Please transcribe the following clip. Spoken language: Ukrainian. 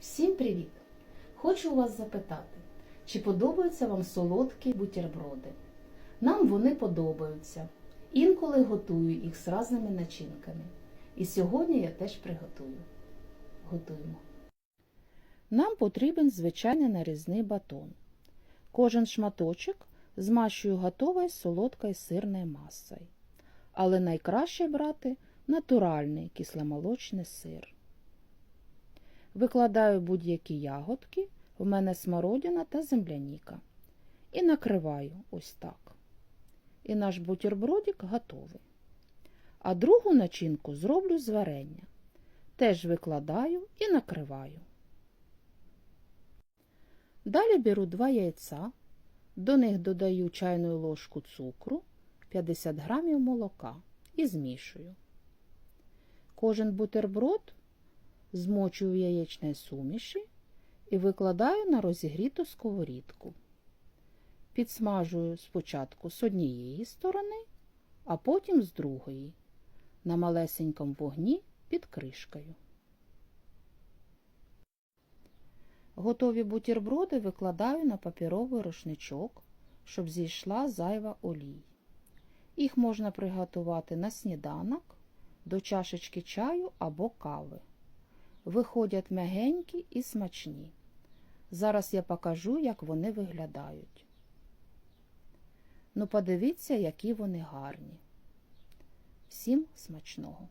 Всім привіт! Хочу вас запитати, чи подобаються вам солодкі бутерброди? Нам вони подобаються. Інколи готую їх з разними начинками. І сьогодні я теж приготую. Готуємо. Нам потрібен звичайний нарізний батон. Кожен шматочок змащую готовою солодкою сирною масою. Але найкраще брати натуральний кисломолочний сир. Викладаю будь-які ягодки, в мене смородина та земляніка. І накриваю ось так. І наш бутербродик готовий. А другу начинку зроблю з варення. Теж викладаю і накриваю. Далі беру два яйця, до них додаю чайну ложку цукру, 50 грамів молока і змішую. Кожен бутерброд змочую в суміші і викладаю на розігріту сковорідку. Підсмажую спочатку з однієї сторони, а потім з другої, на малесенькому вогні під кришкою. Готові бутерброди викладаю на папіровий рушничок, щоб зійшла зайва олій. Їх можна приготувати на сніданок, до чашечки чаю або кави. Виходять м'ягенькі і смачні. Зараз я покажу, як вони виглядають. Ну, подивіться, які вони гарні. Всім смачного!